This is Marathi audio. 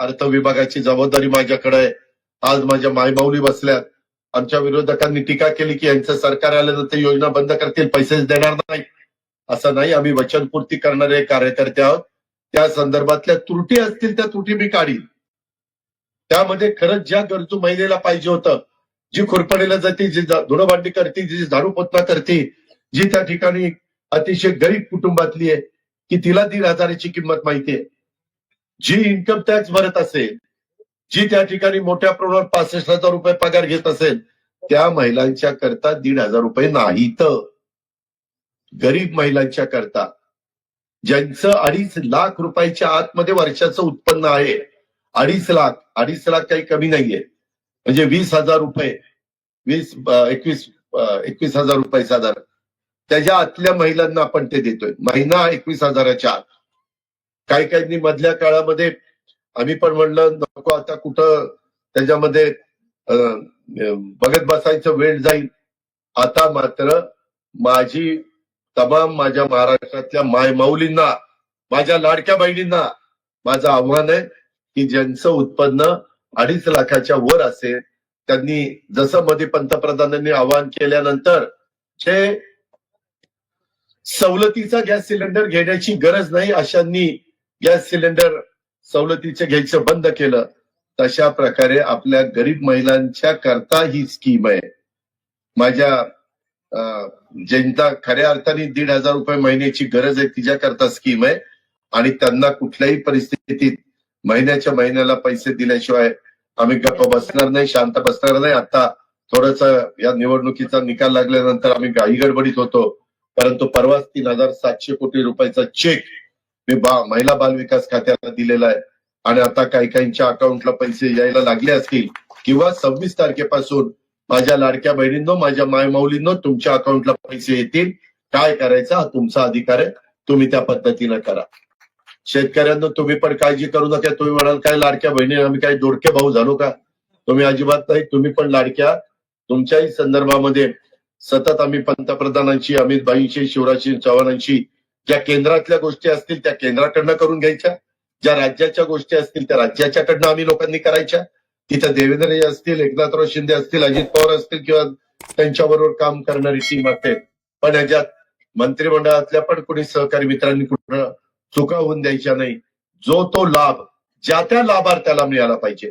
अर्थ विभागाची जबाबदारी माझ्याकडे आहे. आज माझ्या मायबाऊली बसल्यात. आमच्या विरोधकांनी टीका केली की यांचं सरकार आल्यानंतर योजना बंद करतील पैसेच देणार नाही. असं नाही आम्ही वचनपूर्ती करणारे कार्यकर्ते आहोत. त्या संदर्भातल्या त्रुटी असतील त्या त्रुटी मी काढीन. त्यामध्ये खरंच ज्या गरजू महिलेला पाहिजे होतं जी खुरपणीला जाते जी जा- करते जी झाडू पोतना करते जी त्या ठिकाणी अतिशय गरीब कुटुंबातली आहे की तिला दीड हजाराची किंमत माहितीये जी इन्कम टॅक्स भरत असेल जी त्या ठिकाणी मोठ्या प्रमाणात पासष्ट हजार रुपये पगार घेत असेल त्या महिलांच्या करता दीड हजार रुपये नाहीत. गरीब महिलांच्या करता. ज्यांचं अडीच लाख रुपयाच्या आतमध्ये वर्षाचं उत्पन्न आहे अडीच लाख अडीच लाख काही कमी नाहीये. म्हणजे वीस हजार रुपये वीस एकवीस एकवीस हजार रुपये साधारण. त्याच्या आतल्या महिलांना आपण ते देतोय. महिना एकवीस हजाराच्या आत. काही काहींनी मधल्या काळामध्ये आम्ही पण म्हणलं नको आता कुठं त्याच्यामध्ये बघत बसायचं वेळ जाईल. आता मात्र माझी तमाम माझ्या महाराष्ट्रातल्या मायमाऊलींना माझ्या लाडक्या बहिणींना माझं आव्हान आहे की ज्यांचं उत्पन्न अडीच लाखाच्या वर असेल त्यांनी जसं मध्ये पंतप्रधानांनी आवाहन केल्यानंतर जे सवलतीचा गॅस सिलेंडर घेण्याची गरज नाही अशांनी गॅस सिलेंडर सवलतीचे घ्यायचं बंद केलं तशा प्रकारे आपल्या गरीब महिलांच्या करता ही स्कीम आहे. माझ्या अं, ज्यांचा खऱ्या अर्थाने दीड हजार रुपये महिन्याची गरज आहे तिच्याकरता स्कीम आहे. आणि त्यांना कुठल्याही परिस्थितीत महिन्याच्या महिन्याला पैसे दिल्याशिवाय आम्ही गप्प बसणार नाही शांत बसणार नाही. आता थोडस या निवडणुकीचा निकाल लागल्यानंतर आम्ही घाई गडबडीत होतो. परंतु परवाच तीन हजार सातशे कोटी रुपयाचा चेक मी बा महिला बाल विकास खात्याला दिलेला आहे. आणि आता काही काहींच्या अकाउंटला पैसे यायला लागले असतील किंवा सव्वीस तारखेपासून माझ्या लाडक्या बहिणींनो माझ्या मायमाऊलींनो तुमच्या अकाउंटला पैसे येतील. काय करायचा हा तुमचा अधिकार आहे. तुम्ही त्या पद्धतीनं करा. शेतकऱ्यांना तुम्ही पण काळजी करू नका. तुम्ही म्हणाल काय लाडक्या बहिणी आम्ही काही दोडके भाऊ झालो का? तुम्ही अजिबात नाही. तुम्ही पण लाडक्या. तुमच्याही संदर्भामध्ये सतत आम्ही पंतप्रधानांशी अमित भाईंशी शिवराज चव्हाणांशी ज्या केंद्रातल्या गोष्टी असतील त्या केंद्राकडनं करून घ्यायच्या. ज्या राज्याच्या गोष्टी असतील त्या राज्याच्याकडनं आम्ही लोकांनी करायच्या. तिथं देवेंद्र असतील एकनाथराव शिंदे असतील अजित पवार असतील किंवा त्यांच्याबरोबर काम करणारी टीम असेल. पण याच्यात मंत्रिमंडळातल्या पण कुणी सहकारी मित्रांनी कुठं चुका होऊन द्यायच्या नाही. जो तो लाभ ज्या त्या लाभार्थ्याला मिळाला पाहिजे.